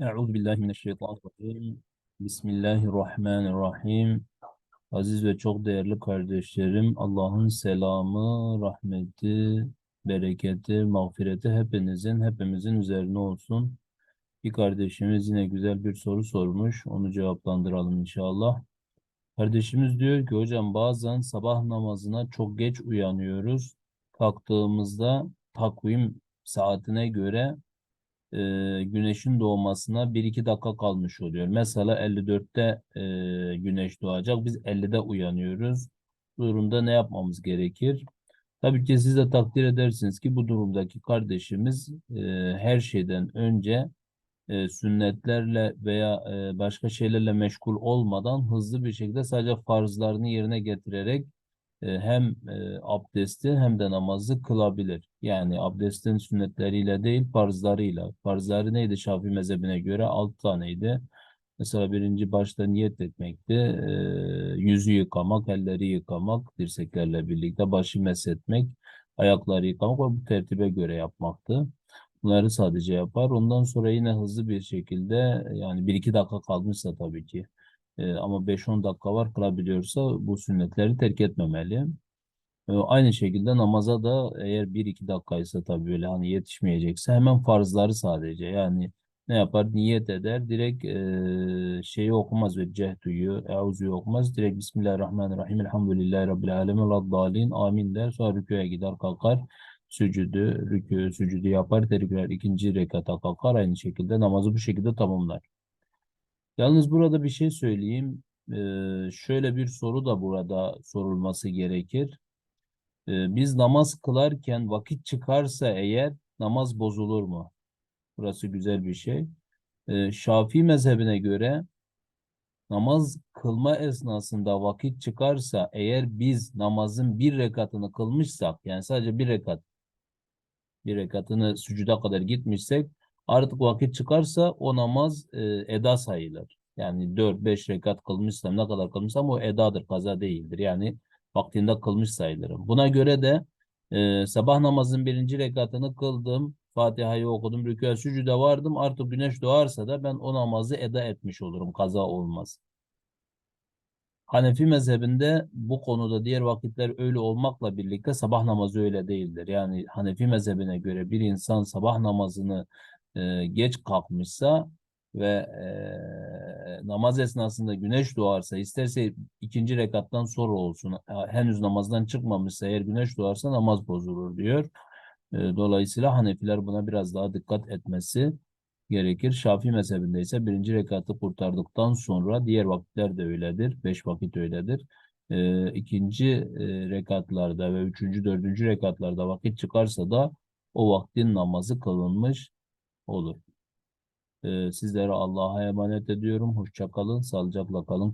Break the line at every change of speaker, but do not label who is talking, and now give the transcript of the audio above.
Euzu billahi mineşşeytanirracim. Bismillahirrahmanirrahim. Aziz ve çok değerli kardeşlerim, Allah'ın selamı, rahmeti, bereketi, mağfireti hepinizin, hepimizin üzerine olsun. Bir kardeşimiz yine güzel bir soru sormuş. Onu cevaplandıralım inşallah. Kardeşimiz diyor ki hocam bazen sabah namazına çok geç uyanıyoruz. Kalktığımızda takvim saatine göre e, güneşin doğmasına 1-2 dakika kalmış oluyor. Mesela 54'te e, güneş doğacak. Biz 50'de uyanıyoruz. Bu durumda ne yapmamız gerekir? Tabii ki siz de takdir edersiniz ki bu durumdaki kardeşimiz e, her şeyden önce e, sünnetlerle veya e, başka şeylerle meşgul olmadan hızlı bir şekilde sadece farzlarını yerine getirerek hem e, abdesti hem de namazı kılabilir. Yani abdestin sünnetleriyle değil farzlarıyla. Farzları neydi Şafii mezhebine göre? Altı taneydi. Mesela birinci başta niyet etmekti. E, yüzü yıkamak, elleri yıkamak, dirseklerle birlikte başı meshetmek, ayakları yıkamak ve bu tertibe göre yapmaktı. Bunları sadece yapar. Ondan sonra yine hızlı bir şekilde yani bir iki dakika kalmışsa tabii ki e, ama 5-10 dakika var kılabiliyorsa bu sünnetleri terk etmemeli. E, aynı şekilde namaza da eğer 1-2 dakikaysa tabii böyle hani yetişmeyecekse hemen farzları sadece yani ne yapar? Niyet eder. Direkt e, şeyi okumaz ve cehduyu, euzuyu okumaz. Direkt Bismillahirrahmanirrahim. Elhamdülillahi Rabbil alemin. Raddalin. Amin der. Sonra rüküye gider kalkar. Sücüdü, rükü, sücüdü yapar. Tekrar ikinci rekata kalkar. Aynı şekilde namazı bu şekilde tamamlar. Yalnız burada bir şey söyleyeyim. Ee, şöyle bir soru da burada sorulması gerekir. Ee, biz namaz kılarken vakit çıkarsa eğer namaz bozulur mu? Burası güzel bir şey. Ee, Şafii mezhebine göre namaz kılma esnasında vakit çıkarsa eğer biz namazın bir rekatını kılmışsak yani sadece bir rekat bir rekatını sücuda kadar gitmişsek artık vakit çıkarsa o namaz e, eda sayılır. Yani 4-5 rekat kılmışsam ne kadar kılmışsam o edadır, kaza değildir. Yani vaktinde kılmış sayılırım. Buna göre de e, sabah namazın birinci rekatını kıldım. Fatiha'yı okudum, rükûa sücüde vardım. Artık güneş doğarsa da ben o namazı eda etmiş olurum. Kaza olmaz. Hanefi mezhebinde bu konuda diğer vakitler öyle olmakla birlikte sabah namazı öyle değildir. Yani Hanefi mezhebine göre bir insan sabah namazını e, geç kalkmışsa ve e, namaz esnasında güneş doğarsa isterse ikinci rekattan sonra olsun henüz namazdan çıkmamışsa eğer güneş doğarsa namaz bozulur diyor. E, dolayısıyla Hanefiler buna biraz daha dikkat etmesi gerekir. Şafii mezhebinde ise birinci rekatı kurtardıktan sonra diğer vakitler de öyledir. Beş vakit öyledir. E, ikinci e, rekatlarda ve üçüncü, dördüncü rekatlarda vakit çıkarsa da o vaktin namazı kılınmış olur. E, sizlere Allah'a emanet ediyorum. Hoşça kalın, sağlıcakla kalın.